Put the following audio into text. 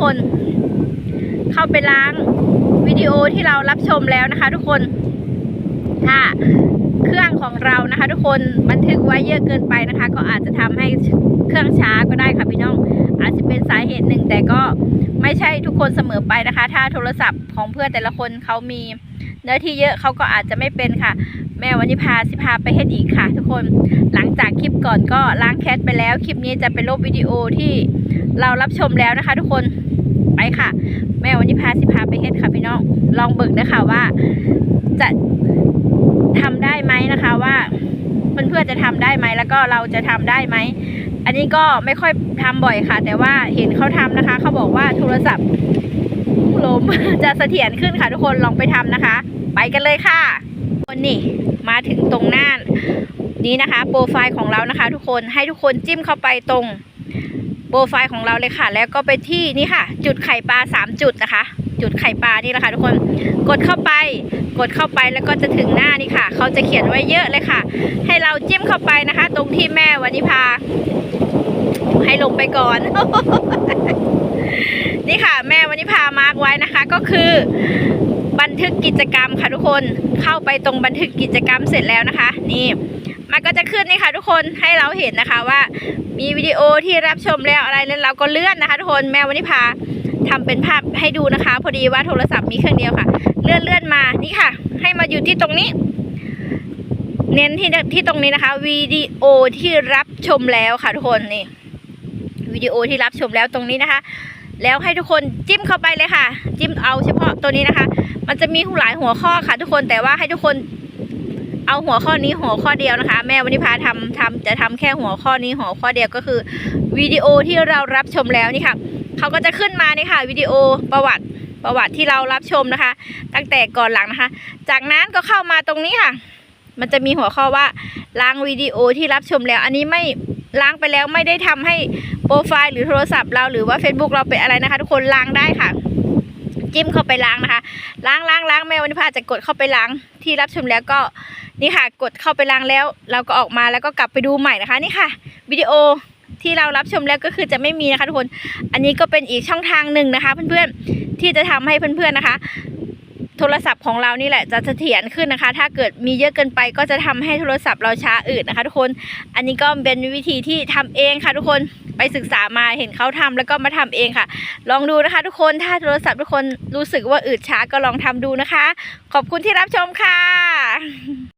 คน เข้าไปล้างวิดีโอที่เรารับชมแล้วนะคะ ทุกคนถ้าเครื่องของเรานะคะ ทุกคนบันทึกไว้เยอะเกินไปนะคะ ก็อาจจะทำให้เครื่องช้าก็ได้ค่ะพี่น้อง อาจจะเป็นสาเหตุหนึ่ง แต่ก็ไม่ใช่ทุกคนเสมอไปนะคะ ถ้าโทรศัพท์ของเพื่อนแต่ละคนเขามีเนื้อที่เยอะเขาก็อาจจะไม่เป็นค่ะ ม่วันนี้พาสิพาไปเฮ็ดอีกค่ะ ทุกคนหลังจากคลิปก่อนก็ล้างแคสไปแล้วคลิปนี้จะเป็นลบวิดีโอที่เรารับชมแล้วนะคะ ทุกคนไปค่ะ แม่วันนี้พาสิพาไปเฮ็ดค่ะพี่น้องลองเบิกนะคะว่า จะทำได้ไหมนะคะว่าเพื่อนๆจะทำได้ไหมแล้วก็เราจะทำได้ไหมอันนี้ก็ไม่ค่อยทำบ่อยค่ะ แต่ว่าเห็นเขาทำนะคะเขาบอกว่าโทรศัพท์ล้มจะเสถียรขึ้นค่ะทุกคนลองไปทำนะคะ ไปกันเลยค่ะคนนี่ มาถึงตรงหน้านี้นะคะ โปรไฟล์ของเรานะคะ ทุกคนให้ทุกคนจิ้มเข้าไปตรงโปรไฟล์ของเราเลยค่ะ แล้วก็ไปที่นี่ค่ะ จุดไข่ปลาสามจุดนะคะ จุดไข่ปลานี่แหละค่ะ ทุกคนกดเข้าไป กดเข้าไปแล้วก็จะถึงหน้านี่ค่ะ เขาจะเขียนไว้เยอะเลยค่ะ ให้เราจิ้มเข้าไปนะคะ ตรงที่แม่วันนิพาให้ลงไปก่อน นี่ค่ะ แม่วันนี้พามาร์กไว้นะคะ ก็คือบันทึกกิจกรรมค่ะทุกคน เข้าไปตรงบันทึกกิจกรรมเสร็จแล้วนะคะ นี่มันก็จะขึ้นนี่ค่ะ ทุกคนให้เราเห็นนะคะว่า มีวิดีโอที่รับชมแล้วอะไรแล้วเราก็เลื่อนนะคะ ทุกคนแม่วันนี้พาทำเป็นภาพให้ดูนะคะ พอดีว่าโทรศัพท์มีเครื่องเดียวค่ะ เลื่อนเลื่อนมานี่ค่ะ ให้มาอยู่ที่ตรงนี้ เน้นที่ที่ตรงนี้นะคะวิดีโอที่รับชมแล้วค่ะทุกคนนี่วิดีโอที่รับชมแล้วตรงนี้นะคะ แล้วให้ทุกคนจิ้มเข้าไปเลยค่ะ จิ้มเอาเฉพาะตัวนี้นะคะ มันจะมีหลายหัวข้อค่ะ ทุกคนแต่ว่าให้ทุกคนเอาหัวข้อนี้หัวข้อเดียวนะคะ แม่วันนี้พาทำทำจะทำแค่หัวข้อนี้หัวข้อเดียวก็คือวิดีโอที่เรารับชมแล้วนี่ค่ะเขาก็จะขึ้นมานี่ค่ะวิดีโอประวัติประวัติที่เรารับชมนะคะ ตั้งแต่ก่อนหลังนะคะ จากนั้นก็เข้ามาตรงนี้ค่ะ มันจะมีหัวข้อว่าล้างวิดีโอที่รับชมแล้ว อันนี้ไม่ ล้างไปแล้วไม่ได้ทำให้โปรไฟล์หรือโทรศัพท์เราหรือว่า Facebook เราเป็นอะไรนะคะ ทุกคนล้างได้ค่ะ จิ้มเข้าไปล้างนะคะ ล้างล้างล้างแม่วันนี้พาจะกดเข้าไปล้างที่รับชมแล้วก็นี่ค่ะ กดเข้าไปล้างแล้ว เราก็ออกมาแล้วก็กลับไปดูใหม่นะคะนี่ค่ะวิดีโอที่เรารับชมแล้วก็คือจะไม่มีนะคะทุกคน อันนี้ก็เป็นอีกช่องทางหนึ่งนะคะ เพื่อนๆที่จะทำให้เพื่อนๆนะคะ โทรศัพท์ของเรานี่แหละจะเสถียรขึ้นนะคะ ถ้าเกิดมีเยอะเกินไปก็จะทำให้โทรศัพท์เราช้าอืดนะคะ ทุกคน อันนี้ก็เป็นวิธีที่ทำเองค่ะ ทุกคนไปศึกษามาเห็นเขาทำแล้วก็มาทำเองค่ะ ลองดูนะคะ ทุกคนถ้าโทรศัพท์ทุกคนรู้สึกว่าอืดช้าก็ลองทำดูนะคะ ขอบคุณที่รับชมค่ะ